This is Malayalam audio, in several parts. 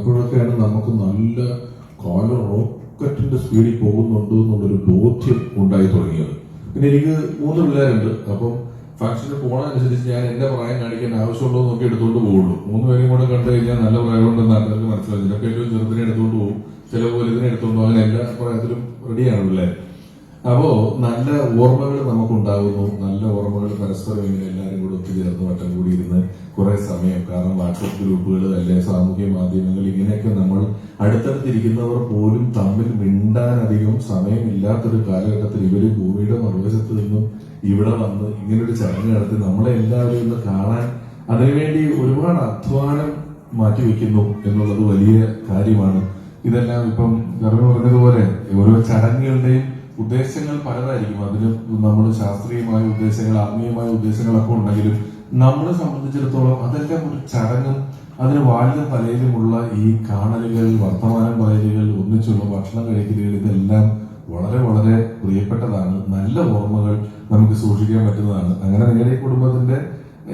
അപ്പോഴൊക്കെയാണ് നമുക്ക് നല്ല കാല റോക്കറ്റിന്റെ സ്പീഡിൽ പോകുന്നുണ്ട് എന്നുള്ളൊരു ബോധ്യം ഉണ്ടായി തുടങ്ങിയത്. പിന്നെ എനിക്ക് മൂന്ന് പിള്ളേരുണ്ട്. അപ്പം ഫംഗ്ഷന് പോണതനുസരിച്ച് ഞാൻ എന്റെ പ്രായം കാണിക്കേണ്ട ആവശ്യമുണ്ടോ നോക്കി എടുത്തുകൊണ്ട് പോകുള്ളൂ. മൂന്ന് പേരും കൂടെ കണ്ടു കഴിഞ്ഞാൽ നല്ല പ്രായമുണ്ടെന്ന് ആൾക്കാർക്ക് മനസ്സിലാവും. ചിലപ്പോൾ ഏറ്റവും ചെറുതിനെ എടുത്തുകൊണ്ട് പോകും. ചിലപ്പോൾ പോലെ ഇതിനെ എടുത്തുകൊണ്ട് പോകാൻ എല്ലാ പ്രായത്തിലും റെഡിയാണ് പിള്ളേർ അപ്പോ നല്ല ഓർമ്മകൾ നമുക്കുണ്ടാകുന്നു നല്ല ഓർമ്മകൾ പരസ്പരം ഇങ്ങനെ എല്ലാവരും കൂടെ ഒത്തുചേർന്ന് വട്ടം കൂടി ഇരുന്ന് കുറെ സമയം. കാരണം വാട്സപ്പ് ഗ്രൂപ്പുകൾ അല്ലെ സാമൂഹ്യ മാധ്യമങ്ങൾ ഇങ്ങനെയൊക്കെ നമ്മൾ അടുത്തടുത്തിരിക്കുന്നവർ പോലും തമ്മിൽ മിണ്ടാനധികം സമയമില്ലാത്തൊരു കാലഘട്ടത്തിൽ ഇവർ ഭൂമിയുടെ മറുവശത്ത് നിന്നും ഇവിടെ വന്ന് ഇങ്ങനൊരു ചടങ്ങ് നടത്തി നമ്മളെ എല്ലാവരും ഒന്ന് കാണാൻ അതിനുവേണ്ടി ഒരുപാട് അധ്വാനം മാറ്റിവെക്കുന്നു എന്നുള്ളത് വലിയ കാര്യമാണ്. ഇതെല്ലാം ഇപ്പം ഗർഭ പറഞ്ഞതുപോലെ ഓരോ ചടങ്ങുകളുടെയും ഉദ്ദേശങ്ങൾ പലതായിരിക്കും. അതിന് നമ്മൾ ശാസ്ത്രീയമായ ഉദ്ദേശങ്ങൾ ആത്മീയമായ ഉദ്ദേശങ്ങളൊക്കെ ഉണ്ടെങ്കിലും നമ്മളെ സംബന്ധിച്ചിടത്തോളം അതെല്ലാം ഒരു ചടങ്ങും അതിന് വാലിലും തലയിലുമുള്ള ഈ കാണലുകൾ വർത്തമാനം പറയലുകൾ ഒന്നിച്ചുള്ള ഭക്ഷണം കഴിക്കലുകൾ ഇതെല്ലാം വളരെ വളരെ പ്രിയപ്പെട്ടതാണ്. നല്ല ഓർമ്മകൾ നമുക്ക് സൂക്ഷിക്കാൻ പറ്റുന്നതാണ്. അങ്ങനെ നിങ്ങളുടെ കുടുംബത്തിന്റെ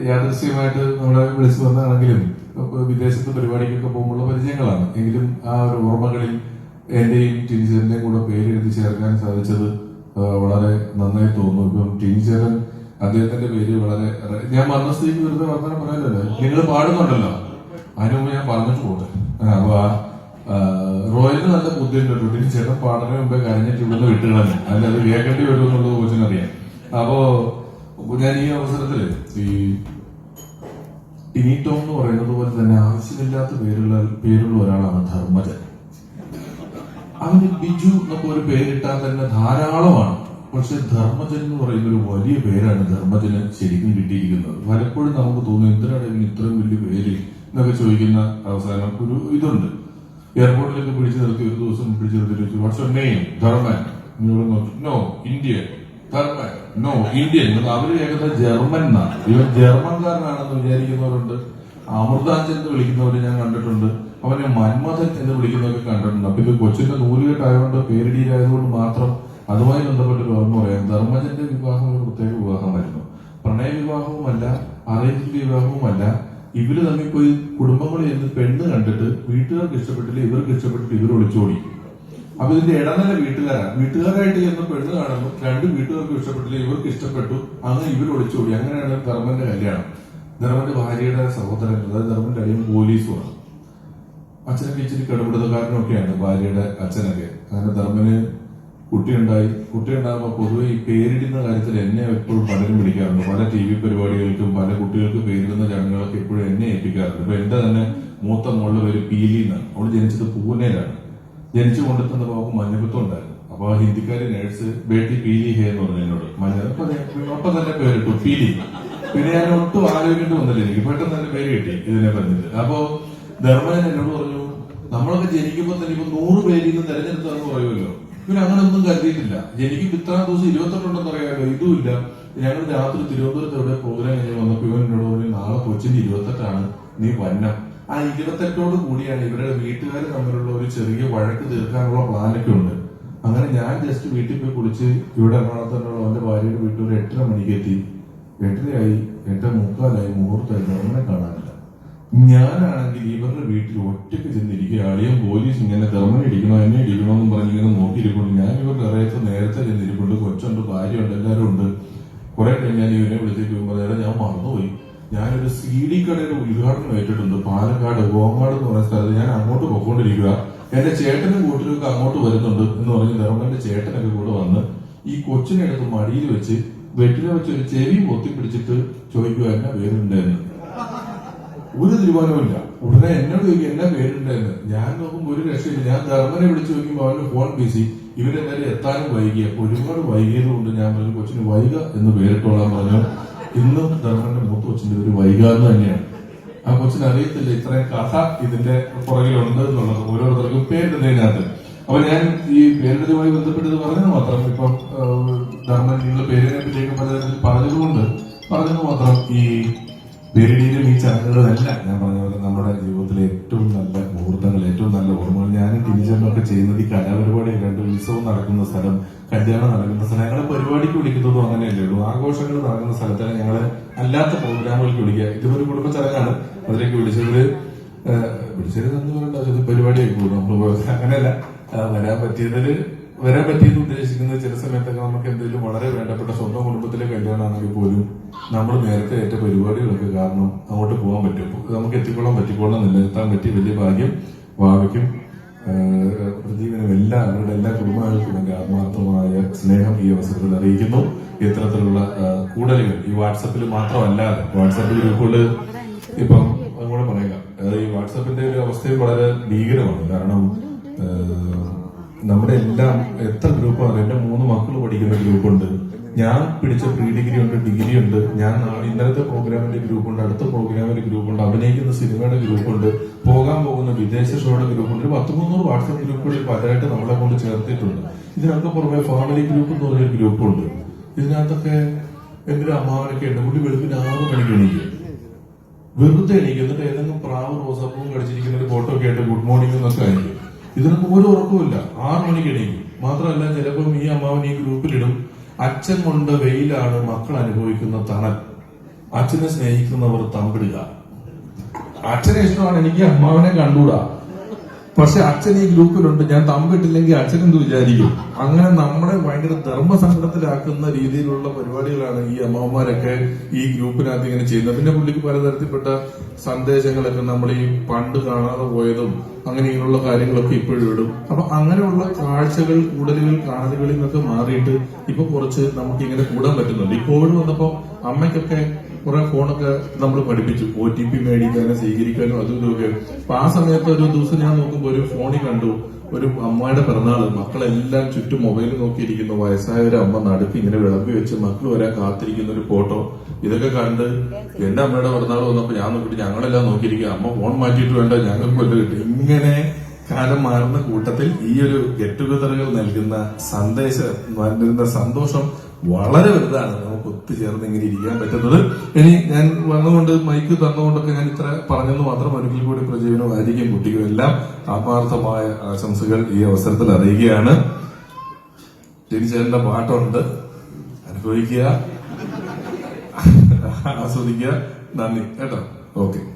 യാദൃശ്യമായിട്ട് നമ്മളെ വിളിച്ചു വന്നാണെങ്കിലും ഇപ്പൊ വിദേശത്ത് പരിപാടിക്കൊക്കെ പോകുമ്പോൾ പരിചയങ്ങളാണ്. എങ്കിലും ആ ഒരു ഓർമ്മകളിൽ എന്റെയും ടിനിച്ചേരന്റെയും കൂടെ പേരെഴുതി ചേർക്കാൻ സാധിച്ചത് വളരെ നന്നായി തോന്നുന്നു. ഇപ്പം ടിനിച്ചേരൻ അദ്ദേഹത്തിന്റെ പേര് വളരെ ഞാൻ വന്ന സ്ഥിതിക്ക് വെറുതെ വർത്തമാനം പറയാനല്ലേ? നിങ്ങൾ പാടുന്നുണ്ടല്ലോ. അതിനു മുമ്പ് ഞാൻ പറഞ്ഞിട്ട് പോട്ടെ. അപ്പൊ ആ, റോയലിന് നല്ല ബുദ്ധിയുണ്ട് കേട്ടോ. ചേട്ടൻ പാടുന്നതിന് മുമ്പേ കരഞ്ഞിട്ട് ഇവിടുന്ന് വിട്ടുകളഞ്ഞു അത് കേൾക്കേണ്ടി വരും എന്നുള്ളത് കോച്ചിനറിയാം. അപ്പോ ഞാൻ ഈ അവസരത്തിൽ ഈ ടിനി ടോം എന്ന് പറയുന്നത് പോലെ തന്നെ ആവശ്യമില്ലാത്ത പേരുള്ള പേരുള്ള ഒരാളാണ് ധർമ്മജൻ. അവന് ബിജു എന്നൊക്കെ ഒരു പേരിട്ടാൽ തന്നെ ധാരാളമാണ്. പക്ഷെ ധർമ്മജൻ എന്ന് പറയുന്ന ഒരു വലിയ പേരാണ് ധർമ്മജന് ശരിക്കും കിട്ടിയിരിക്കുന്നത്. പലപ്പോഴും നമുക്ക് തോന്നും എന്തിനാണ് ഇത്രയും വലിയ പേര്? എന്നൊക്കെ ചോദിക്കുന്ന അവസാനം ഒരു ഇതുണ്ട്. എയർപോർട്ടിലൊക്കെ പിടിച്ചു നിർത്തി ഒരു ദിവസം പിടിച്ചു നിർത്തി ചോദിച്ചു what's name Dharman. No Indian Dharman. No Indian അവർ കേൾക്കുന്നത് ജർമ്മൻ എന്നാണ്. ഇവൻ ജർമ്മൻകാരനാണെന്ന് വിചാരിക്കുന്നവരുണ്ട്. അമൃതാഞ്ചൻ എന്ന് വിളിക്കുന്നവരെ ഞാൻ കണ്ടിട്ടുണ്ട്. അവനെ മന്മഥൻ എന്ന് വിളിക്കുന്നവരൊക്കെ കണ്ടിട്ടുണ്ട്. അപ്പൊ ഇത് കൊച്ചിന്റെ നൂലുകെട്ടായതുകൊണ്ട് പേരിടിയിലായതുകൊണ്ട് മാത്രം അതുമായി ബന്ധപ്പെട്ട് ഓർമ്മ പറയാം. ധർമ്മജന്റെ വിവാഹം ഒരു പ്രത്യേക വിവാഹമായിരുന്നു. പ്രണയ വിവാഹവുമല്ല അറേഞ്ച് വിവാഹവുമല്ല. ഇവർ തമ്മിൽ പോയി കുടുംബങ്ങളിൽ നിന്ന് പെണ്ണ് കണ്ടിട്ട് വീട്ടുകാർക്ക് ഇഷ്ടപ്പെട്ടില്ല ഇവർക്ക് ഇഷ്ടപ്പെട്ടിട്ട് ഇവർ ഒളിച്ചോടി അപ്പൊ ഇതിന്റെ ഇടനില വീട്ടുകാരാണ് വീട്ടുകാരായിട്ട് ചെന്ന് പെണ്ണ് കാണുന്നു രണ്ട് വീട്ടുകാർക്ക് ഇഷ്ടപ്പെട്ടില്ല ഇവർക്ക് ഇഷ്ടപ്പെട്ടു അങ്ങനെ ഇവർ ഒളിച്ചോടി അങ്ങനെയാണ് ധർമ്മന്റെ കല്യാണം. ധർമ്മന്റെ ഭാര്യയുടെ സഹോദരൻ അതായത് ധർമ്മന്റെ അടിയും പോലീസുമാണ്. അച്ഛനൊക്കെ ഇച്ചിരി കടുപിടുത്തക്കാരനൊക്കെയാണ് ഭാര്യയുടെ അച്ഛനൊക്കെ. അങ്ങനെ ധർമ്മന് കുട്ടിയുണ്ടായി. കുട്ടിയുണ്ടാകുമ്പോൾ പൊതുവെ ഈ പേരിടുന്ന കാര്യത്തിൽ എന്നെ എപ്പോഴും പലരും പിടിക്കാറുണ്ട്. പല ടി വി പരിപാടികൾക്കും പല കുട്ടികൾക്ക് പേരിടുന്ന ചടങ്ങുകളൊക്കെ എപ്പോഴും എന്നെ ഏൽപ്പിക്കാറുണ്ട്. ഇപ്പൊ എന്റെ തന്നെ മൂത്ത മോളുടെ പേര് പീലി എന്നാണ്. അവൾ ജനിച്ചത് പൂനെയിലാണ്. ജനിച്ചു കൊണ്ടെത്തുന്ന അവൾക്ക് മഞ്ഞപ്പിത്തം ഉണ്ടായിരുന്നു അപ്പൊ ഹിന്ദിക്കാരി നേഴ്സ് ബേട്ടി പീലി ഹേ എന്ന് പറഞ്ഞു എന്നോട്. മഞ്ഞ തന്നെ പേരിട്ടു. പീലി. പിന്നെ ഞാൻ ഒട്ടും ആലോചിക്കേണ്ടി വന്നില്ല എനിക്ക്. പെട്ടെന്ന് തന്നെ പേര് കിട്ടി ഇതിനെ പറഞ്ഞിട്ട്. അപ്പോ ധർമ്മജൻ എന്നോട് പറഞ്ഞു നമ്മളൊക്കെ ജനിക്കുമ്പോ തന്നെ ഇപ്പൊ നൂറ് പേരിൽ നിന്ന് തെരഞ്ഞെടുത്താന്ന് പറയുമല്ലോ. ഇവർ അങ്ങനെ ഒന്നും കരുതിയിട്ടില്ല. ജനിക്കും ഇത്ര ദിവസം ഇരുപത്തെട്ടുണ്ടെന്ന് പറയാമല്ലോ. ഇതുമില്ല. ഞങ്ങൾ രാത്രി തിരുവനന്തപുരത്ത് എവിടെ പ്രോഗ്രാം കഴിഞ്ഞ് വന്നപ്പോ ഇവൻ എന്നോട് പറഞ്ഞു നാളെ കൊച്ചിന്റെ ഇരുപത്തെട്ടാണ് നീ വന്നം ആ ഇരുപത്തെട്ടോട് കൂടിയാണ് ഇവരുടെ വീട്ടുകാർ തമ്മിലുള്ള ഒരു ചെറിയ വഴക്ക് തീർക്കാനുള്ള പ്ലാനൊക്കെ ഉണ്ട്. അങ്ങനെ ഞാൻ ജസ്റ്റ് വീട്ടിൽ പോയി കുളിച്ച് ഇവിടെ എറണാകുളത്തുള്ള അവന്റെ ഭാര്യയുടെ വീട്ടിൽ ഒരു എട്ടര മണിക്ക് എത്തി. എട്ടരയായി എട്ട് മുക്കാലായി മുഹൂർത്തമായി അങ്ങനെ കാണാനില്ല. ഞാനാണെങ്കിൽ ഇവരുടെ വീട്ടിൽ ഒറ്റയ്ക്ക് ചെന്നിരിക്കുക അളിയൻ പോലീസ് ഇങ്ങനെ തെർമൻ ഇടിക്കണോ എന്നെ ഇടിക്കണോ എന്ന് പറഞ്ഞ് ഇങ്ങനെ നോക്കിയിരിക്കുന്നു ഞാൻ ഇവരുടെ ഇറയത്ത് നേരത്തെ ചെന്നിരിപ്പുണ്ട്. കൊച്ചുണ്ട് ഭാര്യയുണ്ട് എല്ലാവരും ഉണ്ട്. കുറെ കഴിഞ്ഞ് ഞാൻ ഇവനെ വിളിച്ചേക്ക് പറയാതെ ഞാൻ മറന്നുപോയി. ഞാനൊരു സി ഡി കടയുടെ ഉദ്ഘാടനം ഏറ്റിട്ടുണ്ട്. പാലക്കാട് ഗോങ്ങാട് എന്ന് പറയുന്ന സ്ഥലത്ത് ഞാൻ അങ്ങോട്ട് പോയിക്കൊണ്ടിരിക്കുക എന്റെ ചേട്ടനും കൂട്ടിലൊക്കെ അങ്ങോട്ട് വരുന്നുണ്ട് എന്ന് പറഞ്ഞ് ധർമ്മന്റെ ചേട്ടനൊക്കെ കൂടെ വന്ന് ഈ കൊച്ചിനെ എടുത്ത് മടിയിൽ വെച്ച് വെട്ടിലെ വെച്ച് ഒരു ചെവി പൊത്തിപ്പിടിച്ചിട്ട് ചോദിക്കുക എന്നാ പേരുണ്ടായിരുന്നു? ഒരു തീരുമാനമില്ല ഉടനെ എന്നോട് ചോദിക്കും എന്നാ പേരുണ്ടായിരുന്നു? ഞാൻ നോക്കുമ്പോൾ ഒരു രക്ഷയില്ല. ഞാൻ ധർമ്മനെ വിളിച്ചു നോക്കുമ്പോൾ അവന്റെ ഫോൺ ബിസി ഇവരെന്തായാലും എത്താനും വൈകിയ ഒരുപാട് വൈകിയത് കൊണ്ട് ഞാൻ പറഞ്ഞു കൊച്ചിന് വൈക എന്ന് പേരിട്ടോളാൻ പറഞ്ഞു. ഇന്നും ധർമ്മന്റെ മൂത്ത കൊച്ചിന്റെ ഒരു വൈക എന്ന് തന്നെയാണ്. ആ കൊച്ചിന് അറിയത്തില്ല ഇത്രയും കഥ ഇതിന്റെ പുറകിലുണ്ട് എന്നുള്ളത്. ഓരോരുത്തർക്കും പേരിടുന്നതിനകത്ത്. അപ്പൊ ഞാൻ ഈ പേരിടതുമായി ബന്ധപ്പെട്ടത് പറഞ്ഞത് മാത്രം. ഇപ്പം ധർമ്മൻ നിങ്ങൾ പേരിനെ പറ്റിയൊക്കെ പലതരത്തിൽ പറഞ്ഞതുകൊണ്ട് പറഞ്ഞത് മാത്രം. ഈ പേരിടിയിലും ഈ ചടങ്ങുകളെല്ലാം ഞാൻ പറഞ്ഞ പോലെ നമ്മുടെ ജീവിതത്തിലെ ഏറ്റവും നല്ല മുഹൂർത്തങ്ങൾ ഏറ്റവും നല്ല ഓർമ്മകൾ ഞാനും ടീച്ചറിനൊക്കെ ചെയ്യുന്നത് ഈ കലാപരിപാടി രണ്ട് ഉത്സവം നടക്കുന്ന സ്ഥലം കല്യാണം നടക്കുന്ന സ്ഥലം ഞങ്ങളെ പരിപാടിക്ക് വിളിക്കുന്നതും അങ്ങനെയല്ലേ ഉള്ളൂ. ആഘോഷങ്ങൾ നടക്കുന്ന സ്ഥലത്താണ് ഞങ്ങളെ അല്ലാത്ത പ്രോഗ്രാമുകൾക്ക് വിളിക്കുക. ഇതൊരു കുടുംബ ചടങ്ങാണ്. അതിലേക്ക് വിളിച്ചവര് ഏഹ്, പറഞ്ഞാൽ പറയേണ്ട പരിപാടിയായി പോകും നമ്മൾ അങ്ങനെയല്ല. വരാൻ പറ്റിയതിൽ വരാൻ പറ്റിയെന്ന് ഉദ്ദേശിക്കുന്നത് ചില സമയത്തൊക്കെ നമുക്ക് എന്തെങ്കിലും വളരെ വേണ്ടപ്പെട്ട സ്വന്തം കുടുംബത്തിലെ കല്യാണമാണെങ്കിൽ പോലും നമ്മൾ നേരത്തെ ഏറ്റ പരിപാടികളൊക്കെ കാരണം അങ്ങോട്ട് പോകാൻ പറ്റും. നമുക്ക് എത്തിക്കൊള്ളാൻ പറ്റിക്കൊള്ളാൻ നിലനിർത്താൻ പറ്റിയ വലിയ ഭാഗ്യം ഭാവിക്കും ഏഹ് എല്ലാം അവരുടെ എല്ലാ കുടുംബങ്ങൾക്കും എന്റെ ആത്മാർത്ഥമായ സ്നേഹം ഈ അവസരത്തിൽ അറിയിക്കുന്നു. ഇത്തരത്തിലുള്ള കൂടലുകൾ ഈ വാട്സപ്പിൽ മാത്രമല്ലാതെ വാട്സപ്പ് ഗ്രൂപ്പുകൾ ഇപ്പം അതുകൂടെ പറയുക ഈ വാട്സപ്പിന്റെ ഒരു അവസ്ഥയും വളരെ ഭീകരമാണ്. കാരണം നമ്മുടെ എല്ലാം എത്ര ഗ്രൂപ്പാണ്? എന്റെ മൂന്ന് മക്കൾ പഠിക്കുന്ന ഗ്രൂപ്പുണ്ട്. ഞാൻ പിടിച്ച പ്രീ ഡിഗ്രി ഉണ്ട് ഡിഗ്രി ഉണ്ട്. ഞാൻ ഇന്നലത്തെ പ്രോഗ്രാമിന്റെ ഗ്രൂപ്പുണ്ട് അടുത്ത പ്രോഗ്രാമിന്റെ ഗ്രൂപ്പുണ്ട് അഭിനയിക്കുന്ന സിനിമയുടെ ഗ്രൂപ്പുണ്ട് പോകാൻ പോകുന്ന വിദേശ ഷോയുടെ ഗ്രൂപ്പുണ്ട്. പത്ത് മുന്നൂറ് വാട്സപ്പ് ഗ്രൂപ്പുകളിൽ പലരായിട്ട് നമ്മളെ കൊണ്ട് ചേർത്തിട്ടുണ്ട്. ഇതിനൊക്കെ പുറമെ ഫാമിലി ഗ്രൂപ്പ് എന്ന് പറഞ്ഞൊരു ഗ്രൂപ്പുണ്ട്. ഇതിനകത്തൊക്കെ എന്റെ അമ്മാവനൊക്കെ ഉണ്ട്. പുള്ളി വെളുപ്പിന് ആറ് മണിക്ക് എണീക്കും. വെറുതെ എണീക്കും. എന്നിട്ട് ഏതെങ്കിലും പ്രാവ് റോസാപ്പൂവും കടിച്ചിരിക്കുന്ന ഒരു ഫോട്ടോ ഒക്കെ ആയിട്ട് ഗുഡ് മോർണിംഗ് എന്നൊക്കെ ആയിരിക്കും. ഇതിനൊന്നും ഒരു ഉറക്കമില്ല ആറ് മണിക്ക് എണീക്കും. മാത്രമല്ല ചിലപ്പം ഈ അമ്മാവൻ ഈ ഗ്രൂപ്പിലിടും അച്ഛൻ കൊണ്ട് വെയിലാണ് മക്കൾ അനുഭവിക്കുന്ന തണൽ. അച്ഛനെ സ്നേഹിക്കുന്നവർ തമ്പിടുക. അച്ഛനെ ഇഷ്ടമാണ് എനിക്ക് അമ്മാവനെ കണ്ടൂടാ പക്ഷെ അച്ഛൻ ഈ ഗ്രൂപ്പിലുണ്ട്. ഞാൻ തമ്പിട്ടില്ലെങ്കിൽ അച്ഛൻ എന്ത് വിചാരിക്കും? അങ്ങനെ നമ്മളെ ഭയങ്കര ധർമ്മസങ്കടത്തിലാക്കുന്ന രീതിയിലുള്ള പരിപാടികളാണ് ഈ അമ്മമാരൊക്കെ ഈ ഗ്രൂപ്പിനകത്ത് ഇങ്ങനെ ചെയ്യുന്നത്. പിന്നെ പുള്ളിക്ക് പലതരത്തിൽപ്പെട്ട സന്ദേശങ്ങളൊക്കെ നമ്മൾ ഈ പണ്ട് കാണാതെ പോയതും അങ്ങനെ ഇങ്ങനെയുള്ള കാര്യങ്ങളൊക്കെ ഇപ്പോഴും ഇടും. അപ്പൊ അങ്ങനെയുള്ള കാഴ്ചകൾ കൂടലുകൾ കാണലുകളിൽ നിന്നൊക്കെ മാറിയിട്ട് ഇപ്പൊ കുറച്ച് നമുക്ക് ഇങ്ങനെ കൂടാൻ പറ്റുന്നുണ്ട്. ഈ കോവിഡ് വന്നപ്പോ അമ്മയ്ക്കൊക്കെ കുറെ ഫോണൊക്കെ നമ്മൾ പഠിപ്പിച്ചു. ഒ ടി പി മേടിക്കാനും സ്വീകരിക്കാനും അതും ഇതൊക്കെ അപ്പൊ ആ സമയത്ത് ഒരു ദിവസം ഞാൻ നോക്കുമ്പോൾ ഒരു ഫോണിൽ കണ്ടു. ഒരു അമ്മയുടെ പിറന്നാൾ. മക്കളെല്ലാം ചുറ്റും മൊബൈൽ നോക്കിയിരിക്കുന്നു. വയസ്സായ ഒരു അമ്മ നടുക്ക് ഇങ്ങനെ വിളമ്പി വെച്ച് മക്കൾ വരാൻ കാത്തിരിക്കുന്ന ഒരു ഫോട്ടോ. ഇതൊക്കെ കണ്ട് എന്റെ അമ്മയുടെ പിറന്നാൾ വന്നപ്പോ ഞാൻ നോക്കിയിട്ട് ഞങ്ങളെല്ലാം നോക്കിയിരിക്കുക. അമ്മ ഫോൺ മാറ്റിയിട്ട് വേണ്ട ഞങ്ങൾക്ക് വല്ല കിട്ടും. ഇങ്ങനെ കാലം മാറുന്ന കൂട്ടത്തിൽ ഈ ഒരു ഗെറ്റ് ടുഗദറുകൾ നൽകുന്ന സന്ദേശം സന്തോഷം വളരെ വലുതാണ്. നമുക്ക് ഒത്തുചേർന്ന് ഇങ്ങനെ ഇരിക്കാൻ പറ്റുന്നത്. ഇനി ഞാൻ വന്നുകൊണ്ട് മൈക്ക് തന്നുകൊണ്ടൊക്കെ ഞാൻ ഇത്ര പറഞ്ഞെന്ന് മാത്രം ഒരിക്കൽ കൂടി പ്രജീവനും ആയിരിക്കും കുട്ടിക്കും എല്ലാം ആത്മാർത്ഥമായ ആശംസകൾ ഈ അവസരത്തിൽ അറിയുകയാണ് ജിനിച്ചേട്ടന്റെ പാട്ടുണ്ട്. അനുഭവിക്കുക. ആസ്വദിക്കുക. നന്ദി. കേട്ടോ? ഓക്കെ.